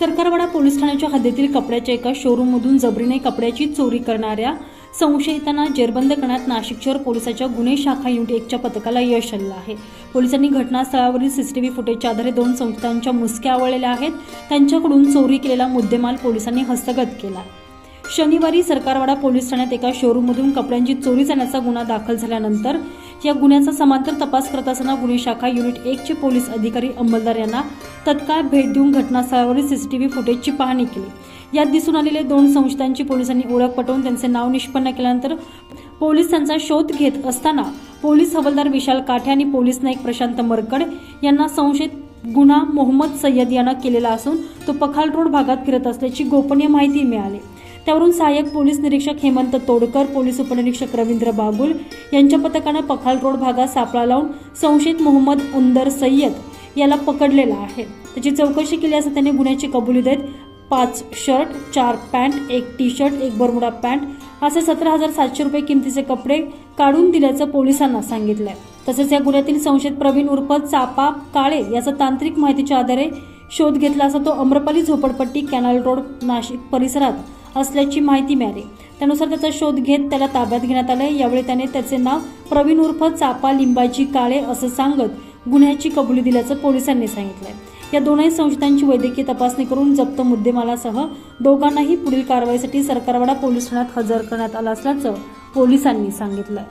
Sarkarwada police ठाण्याच्या हद्दीतील कपड्याच्या एका शोरूममधून जबरीने कपड्याची चोरी करणाऱ्या संशयितांना जेरबंद करण्यात नाशिक शहर पोलिसाच्या गुन्हे शाखा युनिट एकच्या पथकाला यश आलं आहे. पोलिसांनी घटनास्थळावरील सीसीटीव्ही फुटेजच्या आधारे दोन संस्थांच्या मुसक्या आवळलेल्या आहेत. त्यांच्याकडून चोरी केलेला मुद्देमाल पोलिसांनी हस्तगत केला. शनिवारी सरकारवाडा पोलीस ठाण्यात एका शोरूममधून कपड्यांची चोरी जाण्याचा गुन्हा दाखल झाल्यानंतर या गुन्ह्याचा समांतर तपास करत असताना गुन्हे शाखा युनिट एकचे पोलीस अधिकारी अंमलदार यांना तत्काळ भेट देऊन घटनास्थळावरील सीसीटीव्ही फुटेजची पाहणी केली. यात दिसून आलेले दोन संशयितांची पोलिसांनी ओळख पटवून त्यांचे नाव निष्पन्न केल्यानंतर पोलीस त्यांचा शोध घेत असताना पोलीस हवालदार विशाल काठे आणि पोलीस नाईक प्रशांत मरकड यांना संशयित गुन्हा मोहम्मद सय्यद यानं केलेला असून तो पखाल रोड भागात फिरत असल्याची गोपनीय माहिती मिळाली. त्यावरून सहाय्यक पोलीस निरीक्षक हेमंत तोडकर पोलीस उपनिरीक्षक रवींद्र बागुल यांच्या पथकानं पखाल रोड भागात सापळा लावून संशयित मोहम्मद उंदर सय्यद याला पकडलेला आहे. त्याची चौकशी केली असता त्याने गुन्ह्याची कबुली देत पाच शर्ट चार पॅन्ट एक टी शर्ट एक बरमुडा पॅन्ट असे सतरा हजार सातशे रुपये किमतीचे कपडे काढून दिल्याचं पोलिसांना सांगितलंय. तसेच या गुन्ह्यातील संशयित प्रवीण उर्फ चापा काळे याचा तांत्रिक माहितीच्या आधारे शोध घेतला असता तो अम्रपाली झोपडपट्टी कॅनल रोड नाशिक परिसरात असल्याची माहिती मिळाली. त्यानुसार त्याचा शोध घेत त्याला ताब्यात घेण्यात आलं यावेळी त्याने त्याचे नाव प्रवीण उर्फ चापा लिंबाजी काळे असं सांगत गुन्ह्याची कबुली दिल्याचं पोलिसांनी सांगितलंय. या दोनही संशयितांची वैद्यकीय तपासणी करून जप्त मुद्देमालासह दोघांनाही पुढील कारवाईसाठी सरकारवाडा पोलीस ठाण्यात हजर करण्यात आला असल्याचं पोलिसांनी सांगितलं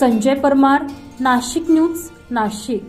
संजय परमार नाशिक न्यूज नाशिक.